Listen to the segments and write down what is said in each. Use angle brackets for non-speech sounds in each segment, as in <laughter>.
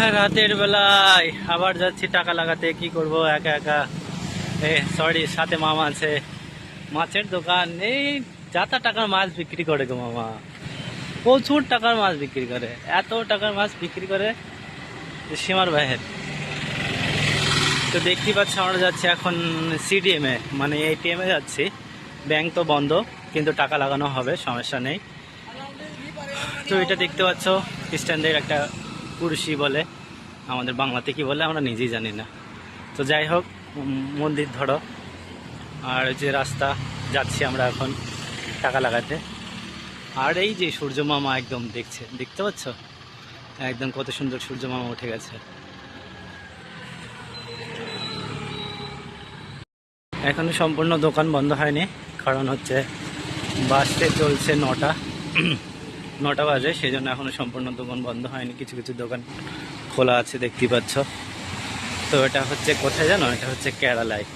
<laughs> রাতের বেলায় আবার যাচ্ছি টাকা লাগাতে। কি করব? একা একা। এ সরি সাথে মামা আছে। মাছের দোকান। এই যাতা টাকার মাছ বিক্রি করে গো মামা। প্রচুর টাকার মাছ বিক্রি করে। এত টাকার মাছ বিক্রি করে সীমার বাহের। তো দেখতেই পাচ্ছ, আমরা যাচ্ছি এখন সিডিএমে মানে এটিএমে যাচ্ছি। ব্যাংক তো বন্ধ, কিন্তু টাকা লাগানো হবে, সমস্যা নেই। তো এটা দেখতে পাচ্ছ খ্রিস্টানদের একটা কুরসি বলে, আমাদের বাংলাতে কি বলে আমরা নিজেই জানি না। তো যাই হোক মন্দির ধরো। আর যে রাস্তা, যাচ্ছি আমরা এখন টাকা লাগাতে। আর এই যে সূর্য মামা একদম দেখছে, দেখতে পাচ্ছ? একদম কত সুন্দর সূর্য মামা উঠে গেছে। এখনও সম্পূর্ণ দোকান বন্ধ হয়নি, কারণ হচ্ছে বাসতে চলছে নটা। নটা বাজে সেই জন্য এখনও সম্পূর্ণ দোকান বন্ধ হয়নি। কিছু কিছু দোকান খোলা আছে, দেখতেই পাচ্ছ। তো এটা হচ্ছে কোথায় জানো? এটা হচ্ছে কেরালায়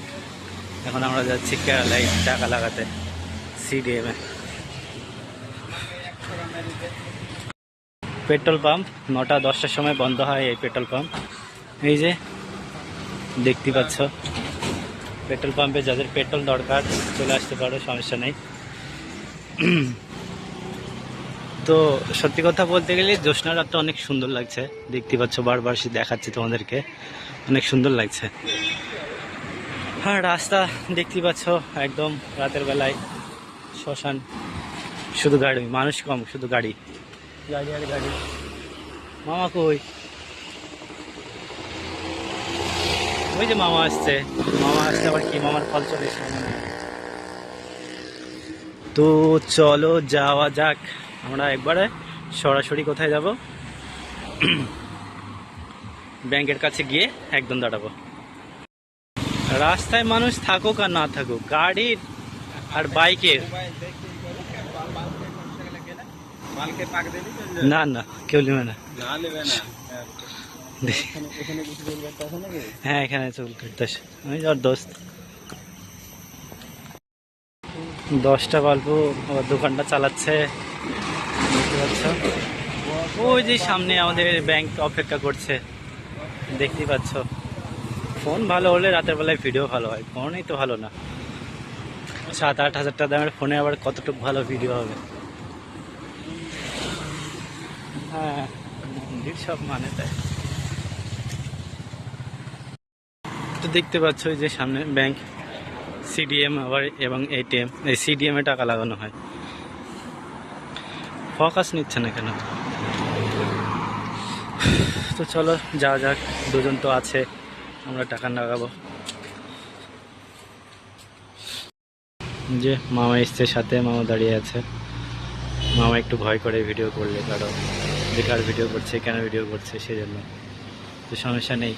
এখন আমরা যাচ্ছি কেরালায় টাকা লাগাতে সিডিএমে পেট্রোল পাম্প, নটা দশটার সময় বন্ধ হয় এই পেট্রোল পাম্প। এই যে, দেখতে পাচ্ছ। পেট্রোল পাম্পে যাদের পেট্রোল দরকার, চলে আসতে পারো, সমস্যা নেই। তো সত্যি কথা বলতে গেলে জ্যোৎস্না রাতটা অনেক সুন্দর লাগছে। দেখতে পাচ্ছ, বারবার সে দেখাচ্ছি তোমাদেরকে। অনেক সুন্দর লাগছে। হ্যাঁ রাস্তা দেখতে পাচ্ছ, একদম রাতের বেলায়। শ্মশান, শুধু গাড়ি, মানুষ কম, শুধু গাড়ি। গাড়ি আর গাড়ি। মামা কই? ওই যে মামা আসছে। মামা আসছে, আবার কি? মামার ফল চলে। তো চলো যাওয়া যাক। আমরা একবারে সরাসরি কোথায় যাব? ব্যাংকের কাছে গিয়ে একদম দাঁড়াবো। রাস্তায় মানুষ থাকুক আর না থাকুক গাড়ির আর বাইকের না না কেউ নেবে না। হ্যাঁ এখানে চুল কাটতেছে আমি ওর দোস্ত দশটা গল্প আবার দোকানটা চালাচ্ছে। দেখতে পাচ্ছ ওই যে সামনে আমাদের ব্যাংক অপেক্ষা করছে। দেখতেই পাচ্ছ। ফোন ভালো হলে রাতের বেলায় ভিডিও ভালো হয়। ফোনই তো ভালো না। সাত আট হাজার টাকা দামের ফোনে আবার কতটুকু ভালো ভিডিও হবে? হ্যাঁ মন্দির সব মানে তাই। তো দেখতে পাচ্ছ যে সামনে ব্যাংক সিডিএম আবার এবং এটিএম এই সিডিএম টাকা লাগানো হয়। ফোকাস নিচ্ছে না কেন? তো চলো যাওয়া যাক। দুজন তো আছে আমরা টাকা লাগাবো যে মামা এসছে সাথে মামা দাঁড়িয়ে আছে। মামা একটু ভয় করে ভিডিও করলে কারণ বেকার ভিডিও করছে কেন ভিডিও করছে সেজন্য। তো সমস্যা নেই।